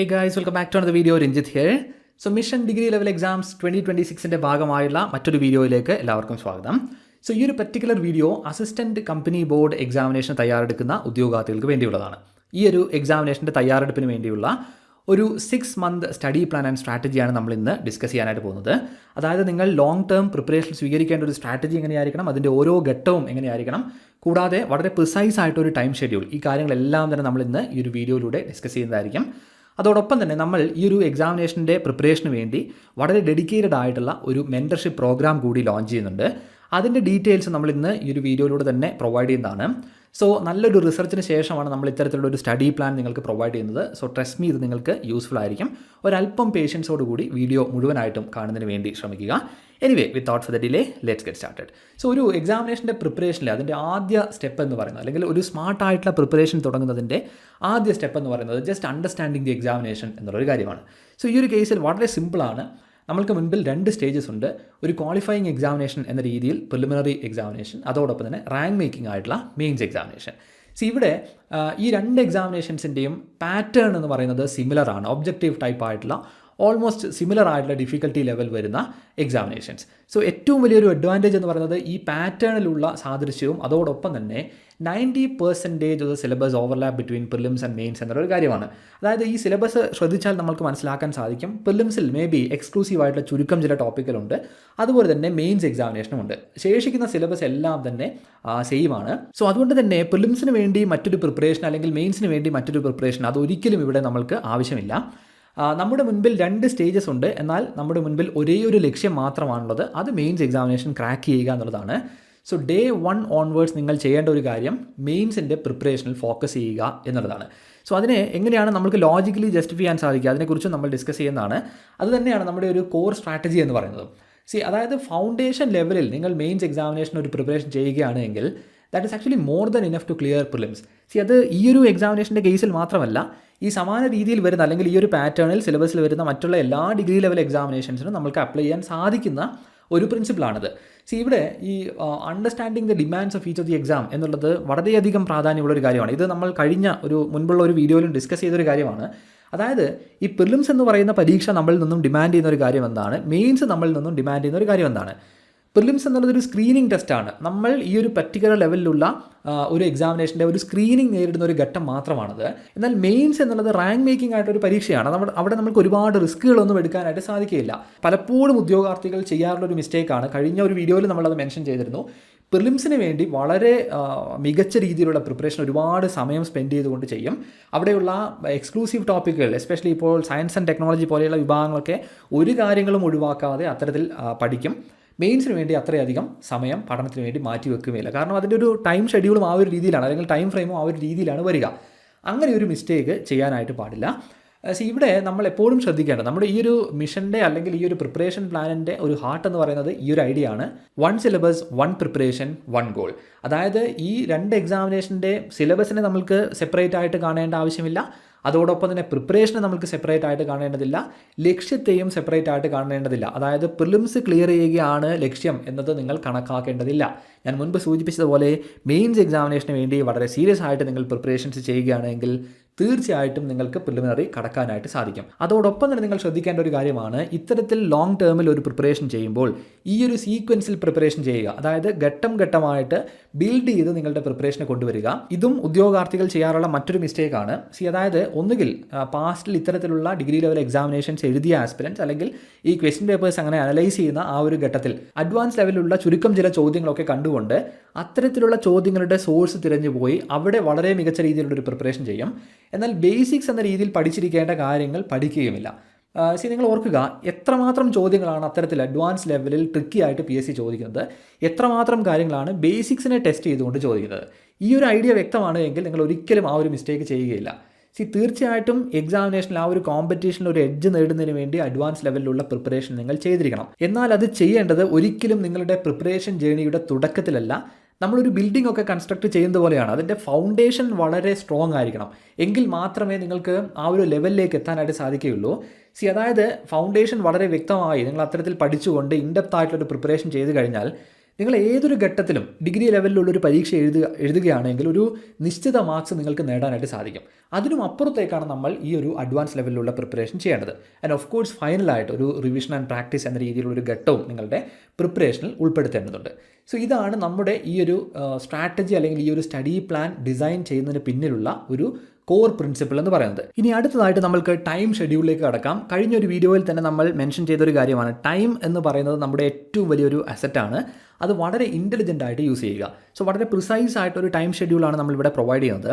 Hey guys welcome back to the video Ranjith here so mission degree level exams twenty twenty സിക്സിന്റെ ഭാഗമായുള്ള മറ്റൊരു വീഡിയോയിലേക്ക് എല്ലാവർക്കും സ്വാഗതം. So ഈ ഒരു particular video assistant company board examination തയ്യാറെടുക്കുന്ന ഉദ്യോഗാർത്ഥികൾക്ക് വേണ്ടിയുള്ളതാണ്. ഈ ഒരു എക്സാമിനേഷന്റെ തയ്യാറെടുപ്പിന് വേണ്ടിയുള്ള ഒരു six month study plan and സ്ട്രാറ്റജിയാണ് നമ്മൾ ഇന്ന് ഡിസ്കസ് ചെയ്യാനായിട്ട് പോകുന്നത്. അതായത് നിങ്ങൾ ലോങ് ടേം പ്രിപ്പറേഷൻ സ്വീകരിക്കേണ്ട ഒരു സ്ട്രാറ്റജി എങ്ങനെയായിരിക്കണം അതിന്റെ ഓരോ ഘട്ടവും എങ്ങനെയായിരിക്കണം കൂടാതെ വളരെ പ്രിസൈസ് ആയിട്ടൊരു ടൈം ഷെഡ്യൂൾ ഈ കാര്യങ്ങളെല്ലാം തന്നെ നമ്മൾ ഇന്ന് ഈ ഒരു വീഡിയോയിലൂടെ ഡിസ്കസ് ചെയ്യുന്നതായിരിക്കും. അതോടൊപ്പം തന്നെ നമ്മൾ ഈ ഒരു എക്സാമിനേഷന്റെ പ്രിപ്പറേഷന് വേണ്ടി വളരെ ഡെഡിക്കേറ്റഡ് ആയിട്ടുള്ള ഒരു മെന്റർഷിപ്പ് പ്രോഗ്രാം കൂടി ലോഞ്ച് ചെയ്യുന്നുണ്ട്. അതിന്റെ ഡീറ്റെയിൽസ് നമ്മൾ ഇന്ന് ഈ ഒരു വീഡിയോയിലൂടെ തന്നെ പ്രൊവൈഡ് ചെയ്യുന്നതാണ്. സോ നല്ലൊരു റിസർച്ചിന് ശേഷമാണ് നമ്മൾ ഇത്തരത്തിലുള്ള ഒരു സ്റ്റഡി പ്ലാൻ നിങ്ങൾക്ക് പ്രൊവൈഡ് ചെയ്യുന്നത്. സോ ട്രസ്റ്റ് മീ ഇത് നിങ്ങൾക്ക് യൂസ്ഫുൾ ആയിരിക്കും. ഒരല്പം പേഷ്യൻസോടുകൂടി വീഡിയോ മുഴുവനായിട്ടും കാണുന്നതിന് വേണ്ടി ശ്രമിക്കുക. Anyway without for the delay let's get started so ഒരു എക്സാമിനേഷന്റെ പ്രിപ്പറേഷനിൽ അതിന്റെ ആദ്യ സ്റ്റെപ്പ് എന്ന് പറയുന്നത് അല്ലെങ്കിൽ ഒരു സ്മാർട്ടായിട്ടുള്ള പ്രിപ്പറേഷൻ തുടങ്ങുന്നതിന്റെ ആദ്യ സ്റ്റെപ്പ് എന്ന് പറയുന്നത് ജസ്റ്റ് അണ്ടർസ്റ്റാൻഡിങ് ദി എക്സാമിനേഷൻ എന്നുള്ളൊരു കാര്യമാണ്. സോ ഈ ഒരു കേസിൽ വളരെ സിമ്പിളാണ് നമ്മൾക്ക് മുൻപിൽ രണ്ട് സ്റ്റേജസ് ഉണ്ട്. ഒരു ക്വാളിഫയിങ് എക്സാമിനേഷൻ എന്ന രീതിയിൽ പ്രിലിമിനറി എക്സാമിനേഷൻ അതോടൊപ്പം തന്നെ റാങ്ക് മേക്കിംഗ് ആയിട്ടുള്ള മെയിൻസ് എക്സാമിനേഷൻ സി ഇവിടെ ഈ രണ്ട് എക്സാമിനേഷൻസിന്റെയും പാറ്റേൺ എന്ന് പറയുന്നത് സിമിലർ ആണ്. ഒബ്ജക്റ്റീവ് ടൈപ്പ് ആയിട്ടുള്ള ഓൾമോസ്റ്റ് സിമിലർ ആയിട്ടുള്ള ഡിഫിക്കൽട്ടി ലെവൽ വരുന്ന എക്സാമിനേഷൻസ് സോ ഏറ്റവും വലിയൊരു അഡ്വാന്റേജ് എന്ന് പറയുന്നത് ഈ പാറ്റേണിലുള്ള സാദൃശ്യവും അതോടൊപ്പം തന്നെ ninety percentage of the syllabus overlap between prelims and mains എന്നൊരു കാര്യമാണ്. അതായത് ഈ സിലബസ് ശ്രദ്ധിച്ചാൽ നമുക്ക് മനസ്സിലാക്കാൻ സാധിക്കും. പ്രിലിംസിൽ മേ ബി എക്സ്ക്ലൂസീവ് ആയിട്ടുള്ള ചുരുക്കം ചില ടോപ്പിക്കലുണ്ട് അതുപോലെ തന്നെ മെയിൻസ് എക്സാമിനേഷനും ഉണ്ട്. ശേഷിക്കുന്ന സിലബസ് എല്ലാം തന്നെ സെയിം ആണ്. സോ അതുകൊണ്ട് തന്നെ പ്രിലിംസിന് വേണ്ടി മറ്റൊരു പ്രിപ്പറേഷൻ അല്ലെങ്കിൽ മെയിൻസിന് വേണ്ടി മറ്റൊരു പ്രിപ്പറേഷൻ അതൊരിക്കലും ഇവിടെ നമ്മൾക്ക് ആവശ്യമില്ല. നമ്മുടെ മുൻപിൽ രണ്ട് സ്റ്റേജസ് ഉണ്ട്. എന്നാൽ നമ്മുടെ മുൻപിൽ ഒരേ ഒരു ലക്ഷ്യം മാത്രമാണുള്ളത്. അത് മെയിൻസ് എക്സാമിനേഷൻ ക്രാക്ക് ചെയ്യുക എന്നുള്ളതാണ്. സോ ഡേ വൺ ഓൺവേർഡ്സ് നിങ്ങൾ ചെയ്യേണ്ട ഒരു കാര്യം മെയിൻസിന്റെ പ്രിപ്പറേഷനിൽ ഫോക്കസ് ചെയ്യുക എന്നുള്ളതാണ്. സോ അതിനെ എങ്ങനെയാണ് നമുക്ക് ലോജിക്കലി ജസ്റ്റിഫൈ ചെയ്യാൻ സാധിക്കുക? അതിനെക്കുറിച്ച് നമ്മൾ ഡിസ്കസ് ചെയ്യുന്നതാണ്. അത് തന്നെയാണ് നമ്മുടെ ഒരു കോർ സ്ട്രാറ്റജി എന്ന് പറയുന്നത്. സി അതായത് ഫൗണ്ടേഷൻ ലെവലിൽ നിങ്ങൾ മെയിൻസ് എക്സാമിനേഷൻ ഒരു പ്രിപ്പറേഷൻ ചെയ്യുകയാണെങ്കിൽ that is actually more than enough to clear prelims see അത് ഈ ഒരു എക്സാമിനേഷന്റെ കേസിൽ മാത്രമല്ല ഈ സമാന രീതിയിൽ വരുന്ന അല്ലെങ്കിൽ ഈ ഒരു പാറ്റേണിൽ സിലബസിൽ വരുന്ന മറ്റുള്ള എല്ലാ ഡിഗ്രി ലെവൽ എക്സാമിനേഷൻസിനും നമുക്ക് അപ്ലൈ ചെയ്യാൻ സാധിക്കുന്ന ഒരു പ്രിൻസിപ്പിളാണിത് സി ഇവിടെ ഈ understanding the demands of each of the exam എന്നുള്ളത് വളരെയധികം പ്രാധാന്യമുള്ള ഒരു കാര്യമാണ്. ഇത് നമ്മൾ കഴിഞ്ഞ ഒരു മുൻപുള്ള ഒരു വീഡിയോയിലും ഡിസ്കസ് ചെയ്തൊരു കാര്യമാണ്. അതായത് ഈ പ്രിലിംസ് എന്ന് പറയുന്ന പരീക്ഷ നമ്മളിൽ നിന്നും ഡിമാൻഡ് ചെയ്യുന്ന ഒരു കാര്യം എന്താണ്? മെയിൻസ് നമ്മളിൽ നിന്നും ഡിമാൻഡ് ചെയ്യുന്ന ഒരു കാര്യം എന്താണ്? പ്രിലിംസ് എന്നുള്ളത് ഒരു സ്ക്രീനിങ് ടെസ്റ്റാണ് നമ്മൾ ഈ ഒരു പർട്ടിക്കുലർ ലെവലിലുള്ള ഒരു എക്സാമിനേഷന്റെ ഒരു സ്ക്രീനിങ് നേരിടുന്ന ഒരു ഘട്ടം മാത്രമാണത്. എന്നാൽ മെയിൻസ് എന്നുള്ളത് റാങ്ക് മേക്കിംഗ് ആയിട്ട് ഒരു പരീക്ഷയാണ്. നമ്മൾ അവിടെ നമുക്ക് ഒരുപാട് റിസ്ക്കുകളൊന്നും എടുക്കാനായിട്ട് സാധിക്കില്ല പലപ്പോഴും ഉദ്യോഗാർത്ഥികൾ ചെയ്യാറുള്ള ഒരു മിസ്റ്റേക്കാണ് കഴിഞ്ഞ ഒരു വീഡിയോയിൽ നമ്മളത് മെൻഷൻ ചെയ്തിരുന്നു. പ്രിലിംസിന് വേണ്ടി വളരെ മികച്ച രീതിയിലുള്ള പ്രിപ്പറേഷൻ ഒരുപാട് സമയം സ്പെൻഡ് ചെയ്തുകൊണ്ട് ചെയ്യും. അവിടെയുള്ള എക്സ്ക്ലൂസീവ് ടോപ്പിക്കുകൾ എസ്പെഷ്യലി ഇപ്പോൾ സയൻസ് ആൻഡ് ടെക്നോളജി പോലെയുള്ള വിഭാഗങ്ങളൊക്കെ ഒരു കാര്യങ്ങളും ഒഴിവാക്കാതെ അത്തരത്തിൽ പഠിക്കും. മെയിൻസിന് വേണ്ടി അത്രയധികം സമയം പഠനത്തിന് വേണ്ടി മാറ്റി വെക്കുകയില്ല. കാരണം അതിന്റെ ഒരു ടൈം ഷെഡ്യൂളും ആ ഒരു രീതിയിലാണ്. അല്ലെങ്കിൽ ടൈം ഫ്രെയിമും ആ ഒരു രീതിയിലാണ് വരിക. അങ്ങനെ ഒരു മിസ്റ്റേക്ക് ചെയ്യാനായിട്ട് പാടില്ല. സി ഇവിടെ നമ്മൾ എപ്പോഴും ശ്രദ്ധിക്കേണ്ടത് നമ്മുടെ ഈ ഒരു മിഷന്റെ അല്ലെങ്കിൽ ഈ ഒരു പ്രിപ്പറേഷൻ പ്ലാനിന്റെ ഒരു ഹാർട്ട് എന്ന് പറയുന്നത് ഈ ഒരു ഐഡിയ ആണ്. One syllabus one preparation one goal അതായത് ഈ രണ്ട് എക്സാമിനേഷന്റെ സിലബസിനെ നമ്മൾക്ക് സെപ്പറേറ്റ് ആയിട്ട് കാണേണ്ട ആവശ്യമില്ല. അതോടൊപ്പം തന്നെ പ്രിപ്പറേഷനെ നമുക്ക് സെപ്പറേറ്റ് ആയിട്ട് കാണേണ്ടതില്ല. ലക്ഷ്യത്തെയും സെപ്പറേറ്റ് ആയിട്ട് കാണേണ്ടതില്ല. അതായത് പ്രിലിംസ് ക്ലിയർ ചെയ്യുകയാണ് ലക്ഷ്യം എന്നത് നിങ്ങൾ കണക്കാക്കേണ്ടതില്ല. ഞാൻ മുൻപ് സൂചിപ്പിച്ചതുപോലെ മെയിൻസ് എക്സാമിനേഷന് വേണ്ടി വളരെ സീരിയസ് ആയിട്ട് നിങ്ങൾ പ്രിപ്പറേഷൻസ് ചെയ്യുകയാണെങ്കിൽ തീർച്ചയായിട്ടും നിങ്ങൾക്ക് പ്രിലിമിനറി കടക്കാനായിട്ട് സാധിക്കും. അതോടൊപ്പം തന്നെ നിങ്ങൾ ശ്രദ്ധിക്കേണ്ട ഒരു കാര്യമാണ് ഇത്തരത്തിൽ ലോങ് ടേമിൽ ഒരു പ്രിപ്പറേഷൻ ചെയ്യുമ്പോൾ ഈ ഒരു സീക്വൻസിൽ പ്രിപ്പറേഷൻ ചെയ്യുക അതായത് ഘട്ടം ഘട്ടമായിട്ട് ബിൽഡ് ചെയ്ത് നിങ്ങളുടെ പ്രിപ്പറേഷനെ കൊണ്ടുവരിക. ഇതും ഉദ്യോഗാർത്ഥികൾ ചെയ്യാറുള്ള മറ്റൊരു മിസ്റ്റേക്കാണ് സി അതായത് ഒന്നുകിൽ പാസ്റ്റിൽ ഇത്തരത്തിലുള്ള ഡിഗ്രി ലെവൽ എക്സാമിനേഷൻസ് എഴുതിയ ആസ്പിരൻസ് അല്ലെങ്കിൽ ഈ ക്വസ്റ്റ്യൻ പേപ്പേഴ്സ് അങ്ങനെ അനലൈസ് ചെയ്യുന്ന ആ ഒരു ഘട്ടത്തിൽ അഡ്വാൻസ് ലെവലിലുള്ള ചുരുക്കം ചില ചോദ്യങ്ങളൊക്കെ കണ്ടുകൊണ്ട് അത്തരത്തിലുള്ള ചോദ്യങ്ങളുടെ സോഴ്സ് തിരഞ്ഞു പോയി അവിടെ വളരെ മികച്ച രീതിയിലുള്ള ഒരു പ്രിപ്പറേഷൻ ചെയ്യും. എന്നാൽ ബേസിക്സ് എന്ന രീതിയിൽ പഠിച്ചിരിക്കേണ്ട കാര്യങ്ങൾ പഠിക്കുകയുമില്ല. സി നിങ്ങൾ ഓർക്കുക എത്രമാത്രം ചോദ്യങ്ങളാണ് അത്തരത്തിൽ അഡ്വാൻസ് ലെവലിൽ ട്രിക്കി ആയിട്ട് പി എസ് സി ചോദിക്കുന്നത്. എത്രമാത്രം കാര്യങ്ങളാണ് ബേസിക്സിനെ ടെസ്റ്റ് ചെയ്തുകൊണ്ട് ചോദിക്കുന്നത്. ഈ ഒരു ഐഡിയ വ്യക്തമാണ് എങ്കിൽ നിങ്ങൾ ഒരിക്കലും ആ ഒരു മിസ്റ്റേക്ക് ചെയ്യുകയില്ല. സി തീർച്ചയായിട്ടും എക്സാമിനേഷനിൽ ആ ഒരു കോമ്പറ്റീഷനിൽ ഒരു എഡ്ജ് നേടുന്നതിന് വേണ്ടി അഡ്വാൻസ് ലെവലിലുള്ള പ്രിപ്പറേഷൻ നിങ്ങൾ ചെയ്തിരിക്കണം. എന്നാൽ അത് ചെയ്യേണ്ടത് ഒരിക്കലും നിങ്ങളുടെ പ്രിപ്പറേഷൻ ജേണിയുടെ തുടക്കത്തിലല്ല നമ്മളൊരു ബിൽഡിംഗ് ഒക്കെ കൺസ്ട്രക്ട് ചെയ്യുന്നത് പോലെയാണ്. അതിന്റെ ഫൗണ്ടേഷൻ വളരെ സ്ട്രോങ് ആയിരിക്കണം. എങ്കിൽ മാത്രമേ നിങ്ങൾക്ക് ആ ഒരു ലെവലിലേക്ക് എത്താനായിട്ട് സാധിക്കുകയുള്ളൂ. സി അതായത് ഫൗണ്ടേഷൻ വളരെ വ്യക്തമായി നിങ്ങൾ അത്തരത്തിൽ പഠിച്ചുകൊണ്ട് ഇൻഡെപ്ത് ആയിട്ടുള്ളൊരു പ്രിപ്പറേഷൻ ചെയ്ത് കഴിഞ്ഞാൽ നിങ്ങൾ ഏതൊരു ഘട്ടത്തിലും ഡിഗ്രി ലെവലിലുള്ള ഒരു പരീക്ഷ എഴുതുക എഴുതുകയാണെങ്കിൽ ഒരു നിശ്ചിത മാർക്സ് നിങ്ങൾക്ക് നേടാനായിട്ട് സാധിക്കും. അതിനും അപ്പുറത്തേക്കാണ് നമ്മൾ ഈ ഒരു അഡ്വാൻസ് ലെവലിലുള്ള പ്രിപ്പറേഷൻ ചെയ്യേണ്ടത്. ആൻഡ് ഓഫ് കോഴ്സ് ഫൈനലായിട്ട് ഒരു റിവിഷൻ ആൻഡ് പ്രാക്ടീസ് എന്ന രീതിയിലുള്ള ഒരു ഘട്ടവും നിങ്ങളുടെ പ്രിപ്പറേഷനിൽ ഉൾപ്പെടുത്തേണ്ടതുണ്ട്. സോ ഇതാണ് നമ്മുടെ ഈ ഒരു സ്ട്രാറ്റജി അല്ലെങ്കിൽ ഈ ഒരു സ്റ്റഡി പ്ലാൻ ഡിസൈൻ ചെയ്യുന്നതിന് പിന്നിലുള്ള ഒരു കോർ പ്രിൻസിപ്പിൾ എന്ന് പറയുന്നത്. ഇനി അടുത്തതായിട്ട് നമ്മൾക്ക് ടൈം ഷെഡ്യൂളിലേക്ക് കടക്കാം. കഴിഞ്ഞ ഒരു വീഡിയോയിൽ തന്നെ നമ്മൾ മെൻഷൻ ചെയ്ത ഒരു കാര്യമാണ്. ടൈം എന്ന് പറയുന്നത് നമ്മുടെ ഏറ്റവും വലിയൊരു അസറ്റാണ് അത് വളരെ ഇന്റലിജന്റ് ആയിട്ട് യൂസ് ചെയ്യുക. സോ വളരെ പ്രിസൈസ് ആയിട്ട് ഒരു ടൈം ഷെഡ്യൂളാണ് നമ്മളിവിടെ പ്രൊവൈഡ് ചെയ്യുന്നത്.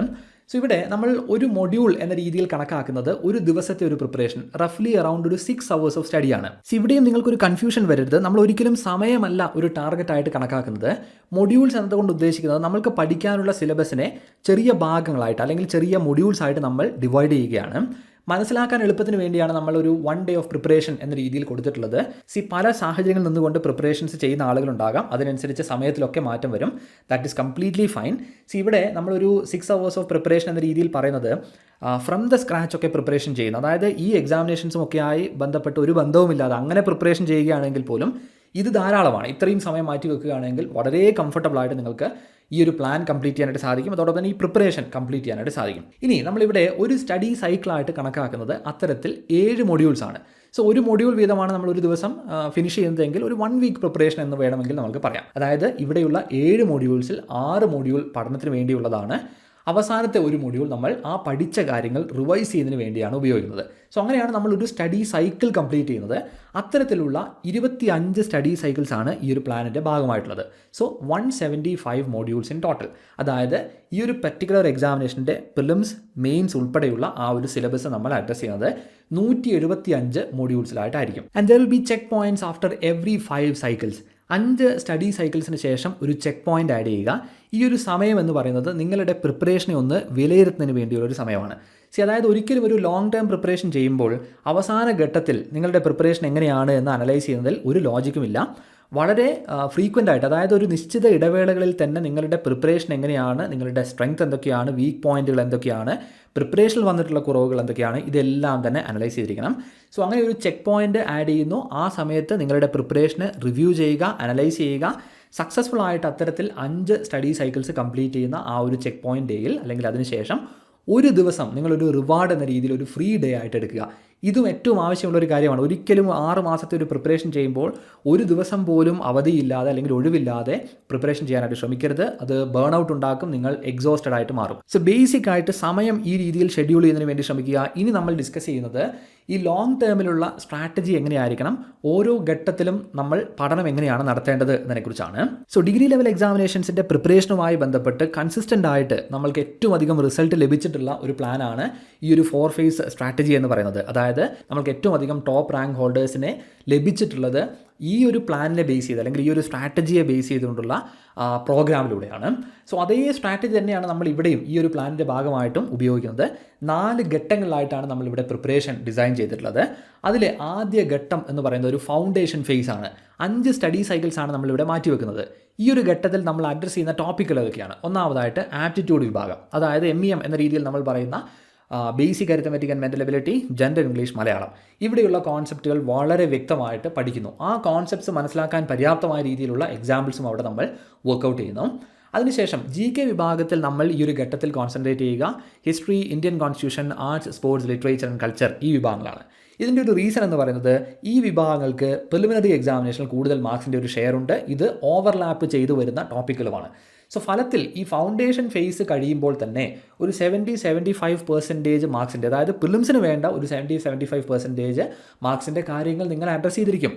സോ ഇവിടെ നമ്മൾ ഒരു മൊഡ്യൂൾ എന്ന രീതിയിൽ കണക്കാക്കുന്നത് ഒരു ദിവസത്തെ ഒരു പ്രിപ്പറേഷൻ റഫ്ലി അറൌണ്ട് ഒരു സിക്സ് അവേഴ്സ് ഓഫ് സ്റ്റഡിയാണ് സോ ഇവിടെയും നിങ്ങൾക്കൊരു കൺഫ്യൂഷൻ വരരുത്. നമ്മൾ ഒരിക്കലും സമയമല്ല ഒരു ടാർഗറ്റ് ആയിട്ട് കണക്കാക്കുന്നത്. മൊഡ്യൂൾസ് എന്നതുകൊണ്ട് ഉദ്ദേശിക്കുന്നത് നമ്മൾക്ക് പഠിക്കാനുള്ള സിലബസിനെ ചെറിയ ഭാഗങ്ങളായിട്ട് അല്ലെങ്കിൽ ചെറിയ മൊഡ്യൂൾസ് ആയിട്ട് നമ്മൾ ഡിവൈഡ് ചെയ്യുകയാണ്. മനസ്സിലാക്കാൻ എളുപ്പത്തിന് വേണ്ടിയാണ് നമ്മൾ ഒരു വൺ ഡേ ഓഫ് പ്രിപ്പറേഷൻ എന്ന രീതിയിൽ കൊടുത്തിട്ടുള്ളത്. സി പല സാഹചര്യങ്ങളിൽ നിന്നുകൊണ്ട് പ്രിപ്പറേഷൻസ് ചെയ്യുന്ന ആളുകളുണ്ടാകാം. അതിനനുസരിച്ച് സമയത്തിലൊക്കെ മാറ്റം വരും. That is completely fine see ഇവിടെ നമ്മളൊരു സിക്സ് അവേഴ്സ് ഓഫ് പ്രിപ്പറേഷൻ എന്ന രീതിയിൽ പറയുന്നത് ഫ്രം ദ സ്ക്രാച്ച് ഒക്കെ പ്രിപ്പറേഷൻ ചെയ്യുന്നു. അതായത് ഈ എക്സാമിനേഷൻസും ഒക്കെ ആയി ബന്ധപ്പെട്ട് ഒരു ബന്ധവുമില്ലാതെ അങ്ങനെ പ്രിപ്പറേഷൻ ചെയ്യുകയാണെങ്കിൽ പോലും ഇത് ധാരാളമാണ്. ഇത്രയും സമയം മാറ്റി വെക്കുകയാണെങ്കിൽ വളരെ കംഫർട്ടബിൾ ആയിട്ട് നിങ്ങൾക്ക് ഈ ഒരു പ്ലാൻ കംപ്ലീറ്റ് ചെയ്യാനായിട്ട് സാധിക്കും. അതോടൊപ്പം തന്നെ ഈ പ്രിപ്പറേഷൻ കംപ്ലീറ്റ് ചെയ്യാനായിട്ട് സാധിക്കും. ഇനി നമ്മളിവിടെ ഒരു സ്റ്റഡി സൈക്കിളായിട്ട് കണക്കാക്കുന്നത് അത്തരത്തിൽ ഏഴ് മൊഡ്യൂൾസ് ആണ്. സോ ഒരു മൊഡ്യൂൾ വീതമാണ് നമ്മൾ ഒരു ദിവസം ഫിനിഷ് ചെയ്യുന്നതെങ്കിൽ ഒരു വൺ വീക്ക് പ്രിപ്പറേഷൻ എന്ന് വേണമെങ്കിൽ നമുക്ക് പറയാം. അതായത് ഇവിടെയുള്ള ഏഴ് മൊഡ്യൂൾസിൽ ആറ് മൊഡ്യൂൾ പഠനത്തിന് വേണ്ടിയുള്ളതാണ്. അവസാനത്തെ ഒരു മൊഡ്യൂൾ നമ്മൾ ആ പഠിച്ച കാര്യങ്ങൾ റിവൈസ് ചെയ്യുന്നതിന് വേണ്ടിയാണ് ഉപയോഗിക്കുന്നത്. സോ അങ്ങനെയാണ് നമ്മൾ ഒരു സ്റ്റഡി സൈക്കിൾ കംപ്ലീറ്റ് ചെയ്യുന്നത്. അത്തരത്തിലുള്ള ഇരുപത്തി അഞ്ച് സ്റ്റഡി സൈക്കിൾസ് ആണ് ഈ ഒരു പ്ലാനിന്റെ ഭാഗമായിട്ടുള്ളത്. So one seventy five modules in total അതായത് ഈ ഒരു പെർട്ടിക്കുലർ എക്സാമിനേഷന്റെ പ്രിലിംസ് മെയിൻസ് ഉൾപ്പെടെയുള്ള ആ ഒരു സിലബസ് നമ്മൾ അഡ്രസ്സ് ചെയ്യുന്നത് നൂറ്റി എഴുപത്തി അഞ്ച് മോഡ്യൂൾസിലായിട്ടായിരിക്കും and there will be checkpoints after every five cycles അഞ്ച് സ്റ്റഡി സൈക്കിൾസിന് ശേഷം ഒരു ചെക്ക് പോയിന്റ് ആഡ് ചെയ്യുക. ഈ ഒരു സമയം എന്ന് പറയുന്നത് നിങ്ങളുടെ പ്രിപ്പറേഷനെ ഒന്ന് വിലയിരുത്തുന്നതിന് വേണ്ടിയുള്ള ഒരു സമയമാണ്. സി അതായത് ഒരിക്കലും ഒരു ലോങ് ടേം പ്രിപ്പറേഷൻ ചെയ്യുമ്പോൾ അവസാന ഘട്ടത്തിൽ നിങ്ങളുടെ പ്രിപ്പറേഷൻ എങ്ങനെയാണ് എന്ന് അനലൈസ് ചെയ്യുന്നതിൽ ഒരു ലോജിക്കുമില്ല വളരെ ഫ്രീക്വന്റ് ആയിട്ട് അതായത് ഒരു നിശ്ചിത ഇടവേളകളിൽ തന്നെ നിങ്ങളുടെ പ്രിപ്പറേഷൻ എങ്ങനെയാണ് നിങ്ങളുടെ സ്ട്രെങ്ത് എന്തൊക്കെയാണ് വീക്ക് പോയിന്റുകൾ എന്തൊക്കെയാണ് പ്രിപ്പറേഷനിൽ വന്നിട്ടുള്ള കുറവുകൾ എന്തൊക്കെയാണ് ഇതെല്ലാം തന്നെ അനലൈസ് ചെയ്തിരിക്കണം. സോ അങ്ങനെ ഒരു ചെക്ക് പോയിന്റ് ആഡ് ചെയ്യുന്നു. ആ സമയത്ത് നിങ്ങളുടെ പ്രിപ്പറേഷന് റിവ്യൂ ചെയ്യുക അനലൈസ് ചെയ്യുക. സക്സസ്ഫുൾ ആയിട്ട് അത്തരത്തിൽ അഞ്ച് സ്റ്റഡി സൈക്കിൾസ് കംപ്ലീറ്റ് ചെയ്യുന്ന ആ ഒരു ചെക്ക് പോയിന്റ് ഡേയിൽ അല്ലെങ്കിൽ അതിനുശേഷം ഒരു ദിവസം നിങ്ങളൊരു റിവാർഡ് എന്ന രീതിയിൽ ഒരു ഫ്രീ ഡേ ആയിട്ട് എടുക്കുക. ഇതും ഏറ്റവും ആവശ്യമുള്ള ഒരു കാര്യമാണ്. ഒരിക്കലും ആറ് മാസത്തെ ഒരു പ്രിപ്പറേഷൻ ചെയ്യുമ്പോൾ ഒരു ദിവസം പോലും അവധിയില്ലാതെ അല്ലെങ്കിൽ ഒഴിവില്ലാതെ പ്രിപ്പറേഷൻ ചെയ്യാനായിട്ട് ശ്രമിക്കരുത്. അത് ബേൺ ഔട്ട് ഉണ്ടാക്കും നിങ്ങൾ എക്സോസ്റ്റഡ് ആയിട്ട് മാറും. സോ ബേസിക് ആയിട്ട് സമയം ഈ രീതിയിൽ ഷെഡ്യൂൾ ചെയ്യുന്നതിന് വേണ്ടി ശ്രമിക്കുക. ഇനി നമ്മൾ ഡിസ്കസ് ചെയ്യുന്നത് ഈ ലോങ് ടേമിലുള്ള സ്ട്രാറ്റജി എങ്ങനെയായിരിക്കണം? ഓരോ ഘട്ടത്തിലും നമ്മൾ പഠനം എങ്ങനെയാണ് നടത്തേണ്ടത് എന്നതിനെക്കുറിച്ചാണ്. സോ ഡിഗ്രി ലെവൽ എക്സാമിനേഷൻസിന്റെ പ്രിപ്പറേഷനുമായി ബന്ധപ്പെട്ട് കൺസിസ്റ്റന്റ് ആയിട്ട് നമ്മൾക്ക് ഏറ്റവും അധികം റിസൾട്ട് ലഭിച്ചിട്ടുള്ള ഒരു പ്ലാനാണ് ഈ ഒരു ഫോർ ഫേസ് സ്ട്രാറ്റജി എന്ന് പറയുന്നത്. അതായത് നമ്മൾക്ക് ഏറ്റവും അധികം ടോപ്പ് റാങ്ക് ഹോൾഡേഴ്സിനെ ലഭിച്ചിട്ടുള്ളത് ഈ ഒരു പ്ലാനിനെ ബേസ് ചെയ്ത് അല്ലെങ്കിൽ ഈ ഒരു സ്ട്രാറ്റജിയെ ബേസ് ചെയ്തുകൊണ്ടുള്ള പ്രോഗ്രാമിലൂടെയാണ് സോ അതേ സ്ട്രാറ്റജി തന്നെയാണ് നമ്മൾ ഇവിടെയും ഈ ഒരു പ്ലാനിന്റെ ഭാഗമായിട്ടും ഉപയോഗിക്കുന്നത്. നാല് ഘട്ടങ്ങളിലായിട്ടാണ് നമ്മളിവിടെ പ്രിപ്പറേഷൻ ഡിസൈൻ ചെയ്തിട്ടുള്ളത്. അതിലെ ആദ്യ ഘട്ടം എന്ന് പറയുന്നത് ഒരു ഫൗണ്ടേഷൻ ഫേസ് ആണ്. അഞ്ച് സ്റ്റഡി സൈക്കിൾസ് ആണ് നമ്മളിവിടെ മാറ്റിവെക്കുന്നത്. ഈ ഒരു ഘട്ടത്തിൽ നമ്മൾ അഡ്രസ്സ് ചെയ്യുന്ന ടോപ്പിക്കുകൾ ഏതൊക്കെയാണ് ഒന്നാമതായിട്ട് ആപ്റ്റിറ്റ്യൂഡ് വിഭാഗം. അതായത് എം എം എന്ന രീതിയിൽ നമ്മൾ പറയുന്ന basic arithmetic and mental ability general English Malayalam. ഇവിടെയുള്ള കോൺസെപ്റ്റുകൾ വളരെ വ്യക്തമായിട്ട് പഠിക്കുന്നു. ആ കോൺസെപ്റ്റ്സ് മനസ്സിലാക്കാൻ പര്യാപ്തമായ രീതിയിലുള്ള എക്സാമ്പിൾസും അവിടെ നമ്മൾ വർക്കൗട്ട് ചെയ്യുന്നു. അതിനുശേഷം ജി കെ വിഭാഗത്തിൽ നമ്മൾ ഈ ഒരു ഘട്ടത്തിൽ കോൺസെൻട്രേറ്റ് ചെയ്യുക. History Indian constitution arts sports literature and culture ഈ വിഭാഗങ്ങളാണ്. ഇതിന്റെ ഒരു റീസൺ എന്ന് പറയുന്നത് ഈ വിഭാഗങ്ങൾക്ക് പ്രിലിമിനറി എക്സാമിനേഷനിൽ കൂടുതൽ മാർക്സിന്റെ ഒരു ഷെയർ ഉണ്ട്. ഇത് ഓവർലാപ്പ് ചെയ്തു വരുന്ന ടോപ്പിക്കുകളുമാണ് സോ ഫലത്തിൽ ഈ ഫൗണ്ടേഷൻ ഫേസ് കഴിയുമ്പോൾ തന്നെ ഒരു സെവന്റി സെവന്റി ഫൈവ് പെർസെന്റേജ് മാർക്സിന്റെ അതായത് പ്രിലിംസിന് വേണ്ട ഒരു സെവന്റി സെവന്റി ഫൈവ് പെർസെന്റേജ് മാർക്സിന്റെ കാര്യങ്ങൾ നിങ്ങൾ അഡ്രസ് ചെയ്തിരിക്കും.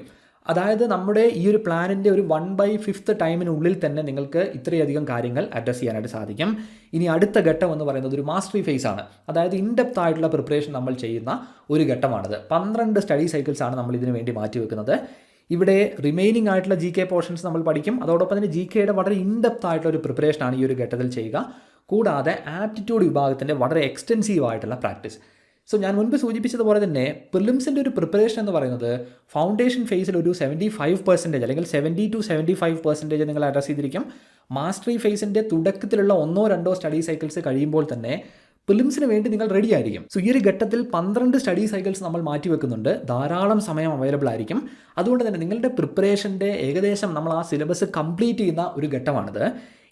അതായത് നമ്മുടെ ഈ ഒരു പ്ലാനിന്റെ ഒരു വൺ ബൈ ഫിഫ്ത്ത് ടൈമിനുള്ളിൽ തന്നെ നിങ്ങൾക്ക് ഇത്രയധികം കാര്യങ്ങൾ അഡ്രസ്സ് ചെയ്യാനായിട്ട് സാധിക്കും. ഇനി അടുത്ത ഘട്ടം എന്ന് പറയുന്നത് ഒരു മാസ്റ്ററി ഫേസ് ആണ്. അതായത് ഇൻഡെപ്ത് ആയിട്ടുള്ള പ്രിപ്പറേഷൻ നമ്മൾ ചെയ്യുന്ന ഒരു ഘട്ടമാണിത്. പന്ത്രണ്ട് സ്റ്റഡി സൈക്കിൾസ് ആണ് നമ്മൾ ഇതിനു വേണ്ടി മാറ്റി വെക്കുന്നത് ഇവിടെ റിമൈനിങ് ആയിട്ടുള്ള ജി കെ പോർഷൻസ് നമ്മൾ പഠിക്കും. അതോടൊപ്പം തന്നെ ജി കെയുടെ വളരെ ഇൻഡെപ്ത് ആയിട്ടുള്ള ഒരു പ്രിപ്പറേഷനാണ് ഈ ഒരു ഘട്ടത്തിൽ ചെയ്യുക. കൂടാതെ ആപ്റ്റിറ്റ്യൂഡ് വിഭാഗത്തിന്റെ വളരെ എക്സ്റ്റെൻസീവ് ആയിട്ടുള്ള പ്രാക്ടീസ് സോ ഞാൻ മുൻപ് സൂചിപ്പിച്ചതുപോലെ തന്നെ പ്രിലിംസിന്റെ ഒരു പ്രിപ്പറേഷൻ എന്ന് പറയുന്നത് ഫൗണ്ടേഷൻ ഫേസിൽ ഒരു സെവന്റി ഫൈവ് പെർസെന്റേജ് അല്ലെങ്കിൽ seventy two seventy five percentage നിങ്ങൾ അഡ്രസ് ചെയ്തിരിക്കും. മാസ്റ്ററി ഫേസിന്റെ തുടക്കത്തിലുള്ള ഒന്നോ രണ്ടോ സ്റ്റഡി സൈക്കിൾസ് കഴിയുമ്പോൾ തന്നെ പ്രിലിംസിന് വേണ്ടി നിങ്ങൾ റെഡി ആയിരിക്കും. സോ ഈ ഒരു ഘട്ടത്തിൽ പന്ത്രണ്ട് സ്റ്റഡി സൈക്കിൾസ് നമ്മൾ മാറ്റി വെക്കുന്നുണ്ട്. ധാരാളം സമയം അവൈലബിൾ ആയിരിക്കും. അതുകൊണ്ട് തന്നെ നിങ്ങളുടെ പ്രിപ്പറേഷന്റെ ഏകദേശം നമ്മൾ ആ സിലബസ് കംപ്ലീറ്റ് ചെയ്യുന്ന ഒരു ഘട്ടമാണിത്.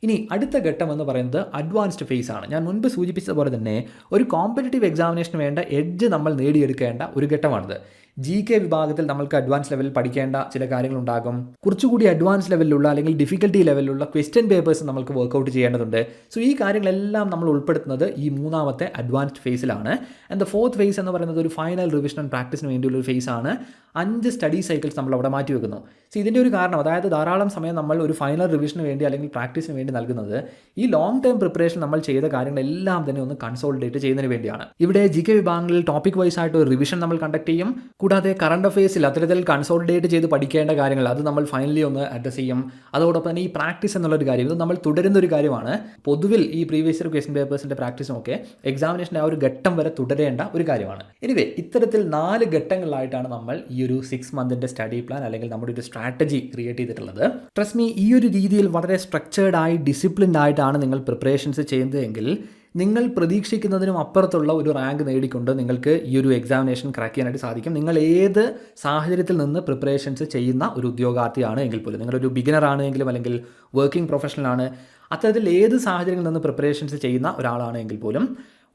ഇനി അടുത്ത ഘട്ടം എന്ന് പറയുന്നത് അഡ്വാൻസ്ഡ് ഫേസ് ആണ്. ഞാൻ മുൻപ് സൂചിപ്പിച്ചതുപോലെ തന്നെ ഒരു കോമ്പറ്റേറ്റീവ് എക്സാമിനേഷന് വേണ്ട എഡ്ജ് നമ്മൾ നേടിയെടുക്കേണ്ട ഒരു ഘട്ടമാണിത്. ജി കെ വിഭാഗത്തിൽ നമ്മൾക്ക് അഡ്വാൻസ് ലെവലിൽ പഠിക്കേണ്ട ചില കാര്യങ്ങളുണ്ടാകും. കുറച്ചുകൂടി അഡ്വാൻസ് ലെവലിലുള്ള അല്ലെങ്കിൽ ഡിഫിക്കൽട്ടി ലെവലിലുള്ള ക്വസ്റ്റ്യൻ പേപ്പേഴ്സ് നമുക്ക് വർക്കൗട്ട് ചെയ്യേണ്ടതുണ്ട്. സോ ഈ കാര്യങ്ങളെല്ലാം നമ്മൾ ഉൾപ്പെടുത്തുന്നത് ഈ മൂന്നാമത്തെ അഡ്വാൻസ്ഡ് ഫേസിലാണ് ആൻഡ് ദ ഫോർത്ത് ഫേസ് എന്ന് പറയുന്നത് ഒരു ഫൈനൽ റിവിഷൻ ആൻഡ് പ്രാക്ടീസിന് വേണ്ടിയുള്ള ഒരു ഫേസ് ആണ്. അഞ്ച് സ്റ്റഡി സൈക്കിൾസ് നമ്മൾ അവിടെ മാറ്റി വെക്കുന്നു സോ ഇതിന്റെ ഒരു കാരണം അതായത് ധാരാളം സമയം നമ്മൾ ഒരു ഫൈനൽ റിവിഷന് വേണ്ടി അല്ലെങ്കിൽ പ്രാക്ടീസിന് വേണ്ടി നൽകുന്നത് ഈ ലോങ് ടേം പ്രിപ്പറേഷൻ നമ്മൾ ചെയ്ത കാര്യങ്ങളെല്ലാം തന്നെ ഒന്ന് കൺസോൾട്ടേറ്റ് ചെയ്യുന്നതിന് വേണ്ടിയാണ്. ഇവിടെ ജി കെ വിഭാഗങ്ങളിൽ ടോപ്പിക് വൈസ് ആയിട്ട് ഒരു റിവിഷൻ നമ്മൾ കണ്ടക്ട് ചെയ്യും. കൂടാതെ കറണ്ട് അഫയേഴ്സിൽ അത്തരത്തിൽ കൺസോൾട്ടേറ്റ് ചെയ്ത് പഠിക്കേണ്ട കാര്യങ്ങൾ അത് നമ്മൾ ഫൈനലി ഒന്ന് അഡ്രസ് ചെയ്യും. അതോടൊപ്പം തന്നെ ഈ പ്രാക്ടീസ് എന്നുള്ളൊരു കാര്യം ഇത് നമ്മൾ തുടരുന്ന ഒരു കാര്യമാണ്. പൊതുവിൽ ഈ പ്രീവിയസ് ഇയർ ക്വസ്റ്റൻ പേപ്പേഴ്സിന്റെ പ്രാക്ടീസും ഒക്കെ എക്സാമിനേഷന്റെ ആ ഒരു ഘട്ടം വരെ തുടരേണ്ട ഒരു കാര്യമാണ്. എനിവേ ഇത്തരത്തിൽ നാല് ഘട്ടങ്ങളിലായിട്ടാണ് നമ്മൾ ഈ ഒരു സിക്സ് മന്തിന്റെ സ്റ്റഡി പ്ലാൻ അല്ലെങ്കിൽ നമ്മുടെ ഒരു സ്ട്രാറ്റജി ക്രിയേറ്റ് ചെയ്തിട്ടുള്ളത്. ട്രസ്റ്റ് മീ ഈ ഒരു രീതിയിൽ വളരെ സ്ട്രക്ചേർഡായി ഡിസിപ്ലിൻഡ് ആയിട്ടാണ് നിങ്ങൾ പ്രിപ്പറേഷൻസ് ചെയ്യുന്നതെങ്കിൽ നിങ്ങൾ പ്രതീക്ഷിക്കുന്നതിനും അപ്പുറത്തുള്ള ഒരു റാങ്ക് നേടിക്കൊണ്ട് നിങ്ങൾക്ക് ഈ ഒരു എക്സാമിനേഷൻ ക്രാക്ക് ചെയ്യാനായിട്ട് സാധിക്കും. നിങ്ങൾ ഏത് സാഹചര്യത്തിൽ നിന്ന് പ്രിപ്പറേഷൻസ് ചെയ്യുന്ന ഒരു ഉദ്യോഗാർത്ഥിയാണ് എങ്കിൽ പോലും നിങ്ങളൊരു ബിഗിനർ ആണെങ്കിലും അല്ലെങ്കിൽ വർക്കിംഗ് പ്രൊഫഷണൽ ആണ് അത്തരത്തിൽ ഏത് സാഹചര്യങ്ങളിൽ നിന്ന് പ്രിപ്പറേഷൻസ് ചെയ്യുന്ന ഒരാളാണ് എങ്കിൽ പോലും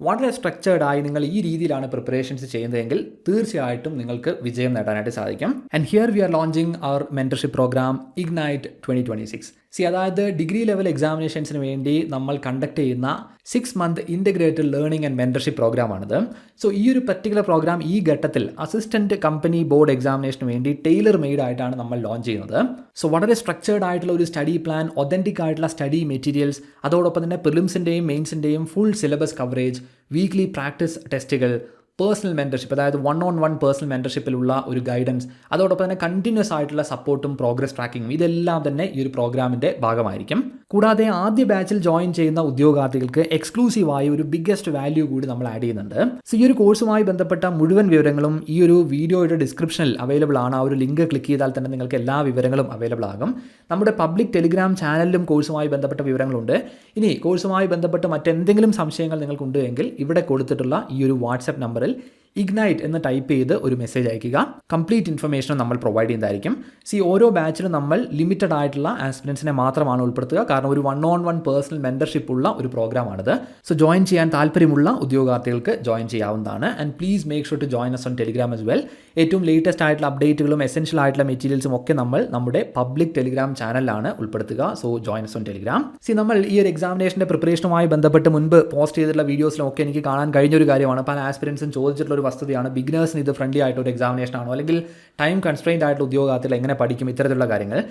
വളരെ സ്ട്രക്ചേർഡ് ആയി നിങ്ങൾ ഈ രീതിയിലാണ് പ്രിപ്പറേഷൻസ് ചെയ്യുന്നതെങ്കിൽ തീർച്ചയായിട്ടും നിങ്ങൾക്ക് വിജയം നേടാനായിട്ട് സാധിക്കും. And here we are launching our mentorship program ignite twenty twenty six see അതായത് ഡിഗ്രി ലെവൽ എക്സാമിനേഷൻസിന് വേണ്ടി നമ്മൾ കണ്ടക്ട് ചെയ്യുന്ന six month integrated learning and mentorship പ്രോഗ്രാമാണിത് so ഈ ഒരു പർട്ടിക്കുലർ പ്രോഗ്രാം ഈ ഘട്ടത്തിൽ അസിസ്റ്റന്റ് കമ്പനി ബോർഡ് എക്സാമിനേഷന് വേണ്ടി ടൈലർ മെയ്ഡ് ആയിട്ടാണ് നമ്മൾ ലോഞ്ച് ചെയ്യുന്നത്. സോ വളരെ സ്ട്രക്ചേർഡ് ആയിട്ടുള്ള ഒരു സ്റ്റഡി പ്ലാൻ ഒതന്റിക് ആയിട്ടുള്ള സ്റ്റഡി മെറ്റീരിയൽസ് അതോടൊപ്പം തന്നെ പ്രിലിംസിന്റെയും മെയിൻസിന്റെയും full syllabus coverage weekly practice ടെസ്റ്റുകൾ പേഴ്സണൽ മെന്റർഷിപ്പ് അതായത് വൺ ഓൺ വൺ പേഴ്സണൽ മെന്റർഷിപ്പിലുള്ള ഒരു ഗൈഡൻസ് അതോടൊപ്പം തന്നെ കണ്ടിന്യൂസ് ആയിട്ടുള്ള സപ്പോർട്ടും പ്രോഗ്രസ് ട്രാക്കിങ്ങും ഇതെല്ലാം തന്നെ ഈ ഒരു പ്രോഗ്രാമിന്റെ ഭാഗമായിരിക്കും. കൂടാതെ ആദ്യ ബാച്ചിൽ ജോയിൻ ചെയ്യുന്ന ഉദ്യോഗാർത്ഥികൾക്ക് എക്സ്ക്ലൂസീവായി ഒരു ബിഗ്ഗസ്റ്റ് വാല്യൂ കൂടി നമ്മൾ ആഡ് ചെയ്യുന്നുണ്ട്. സോ ഈ ഒരു കോഴ്സുമായി ബന്ധപ്പെട്ട മുഴുവൻ വിവരങ്ങളും ഈ ഒരു വീഡിയോയുടെ ഡിസ്ക്രിപ്ഷനിൽ അവൈലബിൾ ആണ്. ആ ഒരു ലിങ്ക് ക്ലിക്ക് ചെയ്താൽ തന്നെ നിങ്ങൾക്ക് എല്ലാ വിവരങ്ങളും അവൈലബിൾ ആകും. നമ്മുടെ പബ്ലിക് ടെലിഗ്രാം ചാനലിലും കോഴ്സുമായി ബന്ധപ്പെട്ട വിവരങ്ങളുണ്ട്. ഇനി കോഴ്സുമായി ബന്ധപ്പെട്ട് മറ്റെന്തെങ്കിലും സംശയങ്ങൾ നിങ്ങൾക്കുണ്ട് എങ്കിൽ ഇവിടെ കൊടുത്തിട്ടുള്ള ഈ ഒരു വാട്സപ്പ് നമ്പറിൽ ഇഗ്നൈറ്റ് എന്ന് ടൈപ്പ് ചെയ്ത് ഒരു മെസ്സേജ് അയക്കുക. കംപ്ലീറ്റ് ഇൻഫർമേഷൻ നമ്മൾ പ്രൊവൈഡ് ചെയ്യുന്നതായിരിക്കും. സി ഓരോ ബാച്ചിലും നമ്മൾ ലിമിറ്റഡ് ആയിട്ടുള്ള ആസ്പിരൻസിനെ മാത്രമാണ് ഉൾപ്പെടുത്തുക. കാരണം ഒരു one on one personal mentorship ഉള്ള ഒരു പ്രോഗ്രാമാണിത് സോ ജോയിൻ ചെയ്യാൻ താല്പര്യമുള്ള ഉദ്യോഗാർത്ഥികൾക്ക് ജോയിൻ ചെയ്യാവുന്നതാണ്. And please make sure to join us on telegram as well ഏറ്റവും ലേറ്റസ്റ്റ് ആയിട്ടുള്ള അപ്ഡേറ്റുകളും എസെൻഷ്യൽ ആയിട്ടുള്ള മെറ്റീരിയൽസും ഒക്കെ നമ്മൾ നമ്മുടെ പബ്ലിക് ടെലിഗ്രാം ചാനലിലാണ് ഉൾപ്പെടുത്തുക. So join us on telegram see നമ്മൾ ഈ ഒരു എക്സാമിനേഷന്റെ പ്രിപ്പറേഷനുമായി ബന്ധപ്പെട്ട് മുൻപ് പോസ്റ്റ് ചെയ്തിട്ടുള്ള വീഡിയോസിലും ഒക്കെ എനിക്ക് കാണാൻ കഴിഞ്ഞ ഒരു കാര്യമാണ്. പല ആസ്പിരൻസും ചോദിച്ചിട്ടുള്ള വസ്തുതയാണ്. ബിഗിനേഴ്സിന് ഇത് ഫ്രണ്ട്ലി ആയിട്ട് ഒരു എക്സാമിനേഷൻ ആണോ? അല്ലെങ്കിൽ ടൈം കൺസ്ട്രെയിൻഡ് ആയിട്ടുള്ള ഉദ്യോഗാർത്ഥികൾ എങ്ങനെ പഠിക്കും? ഇത്തരത്തിലുള്ള കാര്യങ്ങൾ.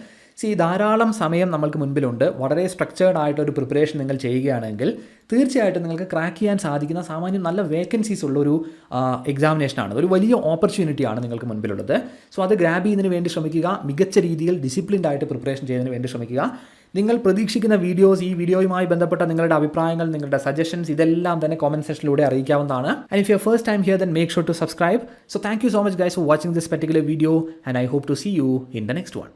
സി ധാരാളം സമയം നമ്മൾക്ക് മുൻപിലുണ്ട്. വളരെ സ്ട്രക്ചേർഡ് ആയിട്ട് ഒരു പ്രിപ്പറേഷൻ നിങ്ങൾ ചെയ്യുകയാണെങ്കിൽ തീർച്ചയായിട്ടും നിങ്ങൾക്ക് ക്രാക്ക് ചെയ്യാൻ സാധിക്കുന്ന സാമാന്യം നല്ല വേക്കൻസീസ് ഉള്ളൊരു എക്സാമിനേഷനാണ് ഒരു വലിയ ഓപ്പർച്യൂണിറ്റിയാണ് നിങ്ങൾക്ക് മുൻപിലുള്ളത്. സോ അത് ഗ്രാബ് ചെയ്യുന്നതിന് വേണ്ടി ശ്രമിക്കുക. മികച്ച രീതിയിൽ ഡിസിപ്ലിൻഡ് ആയിട്ട് പ്രിപ്പറേഷൻ ചെയ്യുന്നതിന് വേണ്ടി ശ്രമിക്കുക. നിങ്ങൾ പ്രതീക്ഷിക്കുന്ന വീഡിയോസ് ഈ വീഡിയോയുമായി ബന്ധപ്പെട്ട നിങ്ങളുടെ അഭിപ്രായങ്ങൾ നിങ്ങളുടെ സജഷൻസ് ഇതെല്ലാം തന്നെ കോമന്റ് സെക്ഷനിലൂടെ അറിയിക്കാവുന്നതാണ്. And if you first time here then make sure to subscribe so thank you so much guys for watching this particular video and I hope to see you in the next one